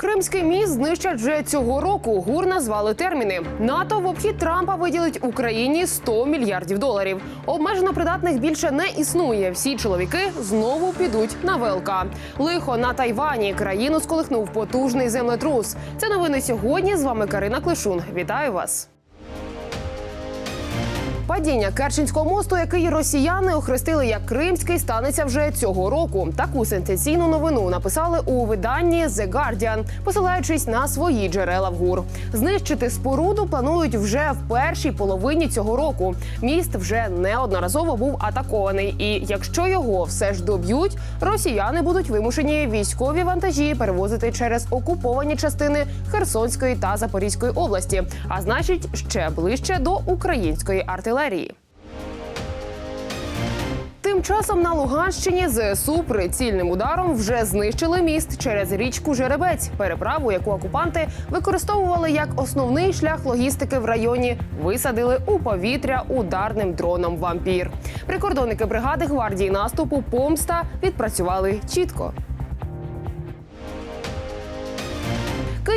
Кримський міст знищать вже цього року. ГУР назвали терміни. НАТО в обхід Трампа виділить Україні 100 мільярдів доларів. Обмежено придатних більше не існує. Всі чоловіки знову підуть на ВЛК. Лихо на Тайвані. Країну сколихнув потужний землетрус. Це новини сьогодні. З вами Карина Клишун. Вітаю вас. Падіння Керченського мосту, який росіяни охрестили як Кримський, станеться вже цього року. Таку сенсаційну новину написали у виданні The Guardian, посилаючись на свої джерела в ГУР. Знищити споруду планують вже в першій половині цього року. Міст вже неодноразово був атакований. І якщо його все ж доб'ють, росіяни будуть вимушені військові вантажі перевозити через окуповані частини Херсонської та Запорізької області, а значить ще ближче до української артилерії. Тим часом на Луганщині ЗСУ прицільним ударом вже знищили міст через річку Жеребець, переправу, яку окупанти використовували як основний шлях логістики в районі, висадили у повітря ударним дроном вампір. Прикордонники бригади гвардії наступу Помста відпрацювали чітко.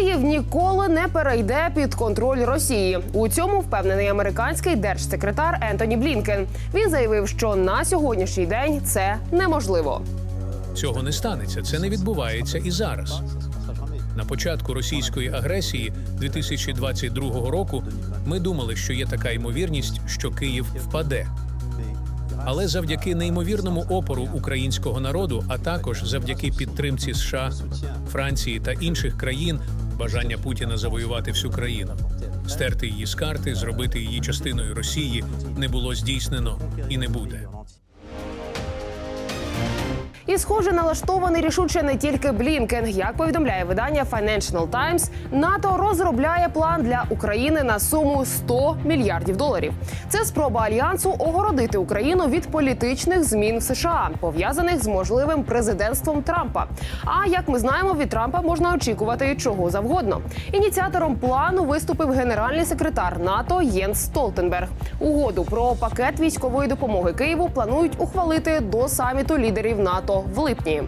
Київ ніколи не перейде під контроль Росії. У цьому впевнений американський держсекретар Ентоні Блінкен. Він заявив, що на сьогоднішній день це неможливо. Цього не станеться. Це не відбувається і зараз. На початку російської агресії 2022 року ми думали, що є така ймовірність, що Київ впаде. Але завдяки неймовірному опору українського народу, а також завдяки підтримці США, Франції та інших країн, бажання Путіна завоювати всю країну, стерти її з карти, зробити її частиною Росії не було здійснено і не буде. І, схоже, налаштований рішуче не тільки Блінкен. Як повідомляє видання Financial Times, НАТО розробляє план для України на суму 100 мільярдів доларів. Це спроба альянсу огородити Україну від політичних змін в США, пов'язаних з можливим президентством Трампа. А як ми знаємо, від Трампа можна очікувати чого завгодно. Ініціатором плану виступив генеральний секретар НАТО Єнс Столтенберг. Угоду про пакет військової допомоги Києву планують ухвалити до саміту лідерів НАТО в липні.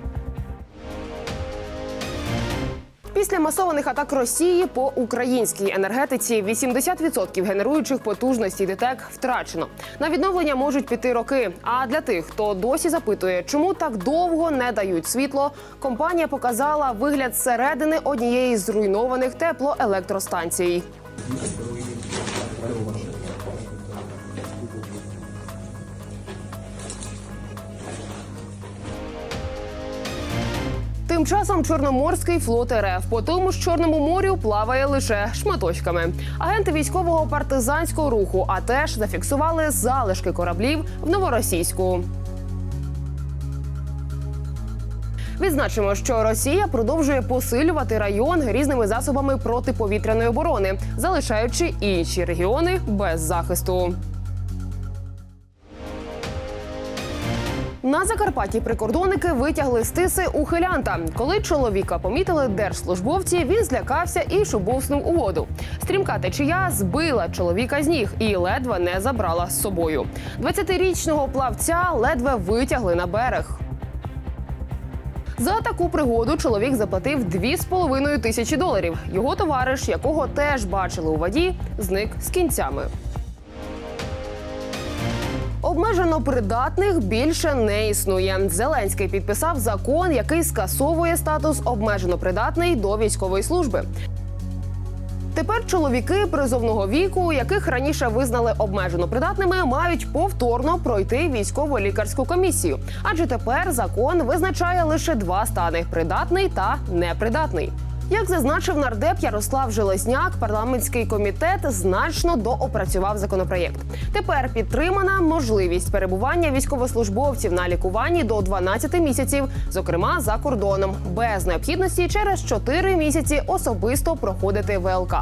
Після масованих атак Росії по українській енергетиці 80% генеруючих потужностей ДТЕК втрачено. На відновлення можуть піти роки. А для тих, хто досі запитує, чому так довго не дають світло, компанія показала вигляд зсередини однієї з зруйнованих теплоелектростанцій. Тим часом Чорноморський флот РФ по тому ж Чорному морю плаває лише шматочками. Агенти військового партизанського руху, а теж зафіксували залишки кораблів в новоросійську. Відзначимо, що Росія продовжує посилювати район різними засобами протиповітряної оборони, залишаючи інші регіони без захисту. На Закарпатті прикордонники витягли з тиси ухилянта. Коли чоловіка помітили держслужбовці, він злякався і шубовснув у воду. Стрімка течія збила чоловіка з ніг і ледве не забрала з собою. 20-річного плавця ледве витягли на берег. За таку пригоду чоловік заплатив 2,5 тисячі доларів. Його товариш, якого теж бачили у воді, зник з кінцями. Обмежено придатних більше не існує. Зеленський підписав закон, який скасовує статус обмежено придатний до військової служби. Тепер чоловіки призовного віку, яких раніше визнали обмежено придатними, мають повторно пройти військово-лікарську комісію. Адже тепер закон визначає лише два стани придатний та непридатний. Як зазначив нардеп Ярослав Железняк, парламентський комітет значно доопрацював законопроєкт. Тепер підтримана можливість перебування військовослужбовців на лікуванні до 12 місяців, зокрема за кордоном, без необхідності через 4 місяці особисто проходити ВЛК.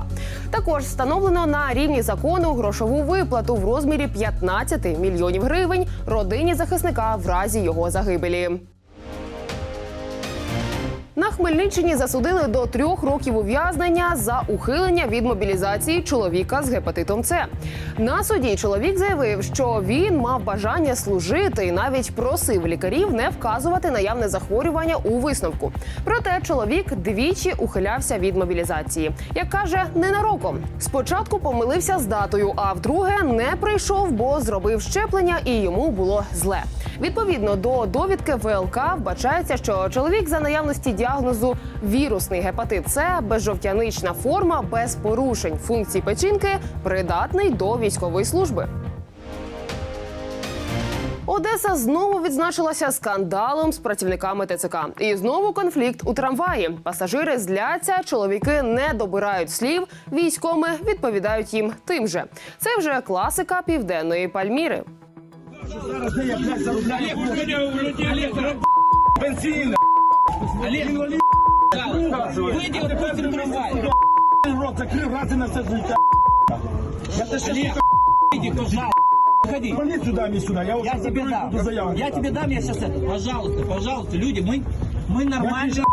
Також встановлено на рівні закону грошову виплату в розмірі 15 мільйонів гривень родині захисника в разі його загибелі. На Хмельниччині засудили до трьох років ув'язнення за ухилення від мобілізації чоловіка з гепатитом С. На суді чоловік заявив, що він мав бажання служити і навіть просив лікарів не вказувати наявне захворювання у висновку. Проте чоловік двічі ухилявся від мобілізації. Як каже, ненароком. Спочатку помилився з датою, а вдруге не прийшов, бо зробив щеплення і йому було зле. Відповідно до довідки ВЛК вбачається, що чоловік за наявності діагнозу вірусний гепатит С, безжовтянична форма, без порушень функцій печінки, придатний до військової служби. Одеса знову відзначилася скандалом з працівниками ТЦК. І знову конфлікт у трамваї. Пасажири зляться, чоловіки не добирають слів. Військоми відповідають їм тим же. Це вже класика південної Пальміри. Зараз Олег, у меня у людей Олег, Бензин, Олег, выйди, вот пустим трамвай. рот закрив, раз і на все життя. Я те ще Олег, выйди, пожалуйста. Выходи. поліцію дай мені сюди, я Я ось тебе буду дам. заяву. Я тебе дам, я сейчас это. Пожалуйста, пожалуйста, люди, мы, мы нормально.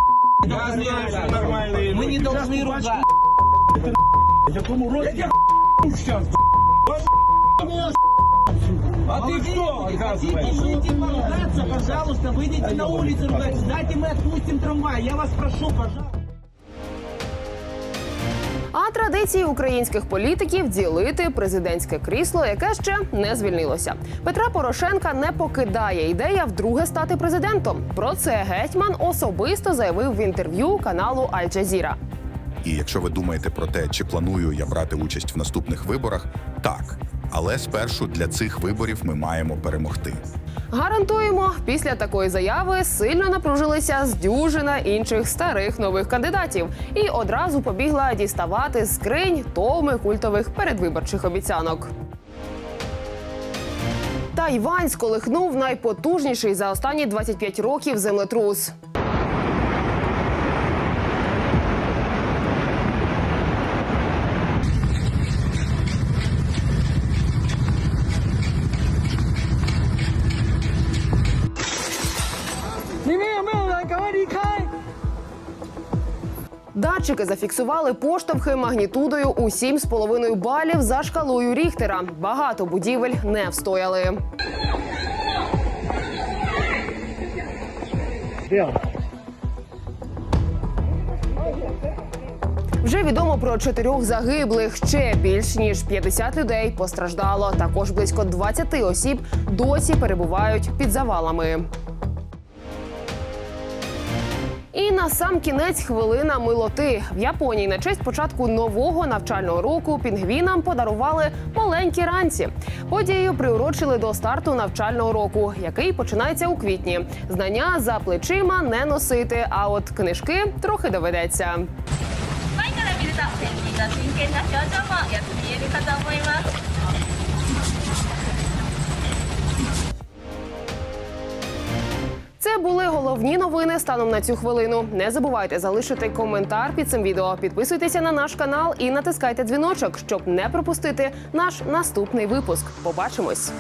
Я должны знаю, ругаться. що нормальний. Мы не должны ругаться. В якому році? Я щас, А ты кто видите, хотите отказывает? жить и поругаться, пожалуйста, выйдите на улицу ругаться. Дайте мы отпустим трамвай. Я вас прошу, пожалуйста. А традиції українських політиків ділити президентське крісло, яке ще не звільнилося. Петра Порошенка не покидає ідея вдруге стати президентом. Про це гетьман особисто заявив в інтерв'ю каналу Аль-Джазіра. І якщо ви думаєте про те, чи планую я брати участь в наступних виборах, так. але спершу для цих виборів ми маємо перемогти. Гарантуємо, після такої заяви сильно напружилися з дюжина інших старих нових кандидатів і одразу побігла діставати скринь томи культових передвиборчих обіцянок. Тайвань сколихнув найпотужніший за останні 25 років землетрус. Датчики зафіксували поштовхи магнітудою у 7,5 балів за шкалою Ріхтера. Багато будівель не встояли. Вже відомо про чотирьох загиблих. Ще більш ніж 50 людей постраждало. Також близько 20 осіб досі перебувають під завалами. І на сам кінець хвилина милоти в Японії на честь початку нового навчального року пінгвінам подарували маленькі ранці. Подію приурочили до старту навчального року, який починається у квітні. Знання за плечима не носити, а от книжки трохи доведеться. 前 Це були головні новини станом на цю хвилину. Не забувайте залишити коментар під цим відео. Підписуйтеся на наш канал і натискайте дзвіночок, щоб не пропустити наш наступний випуск. Побачимось.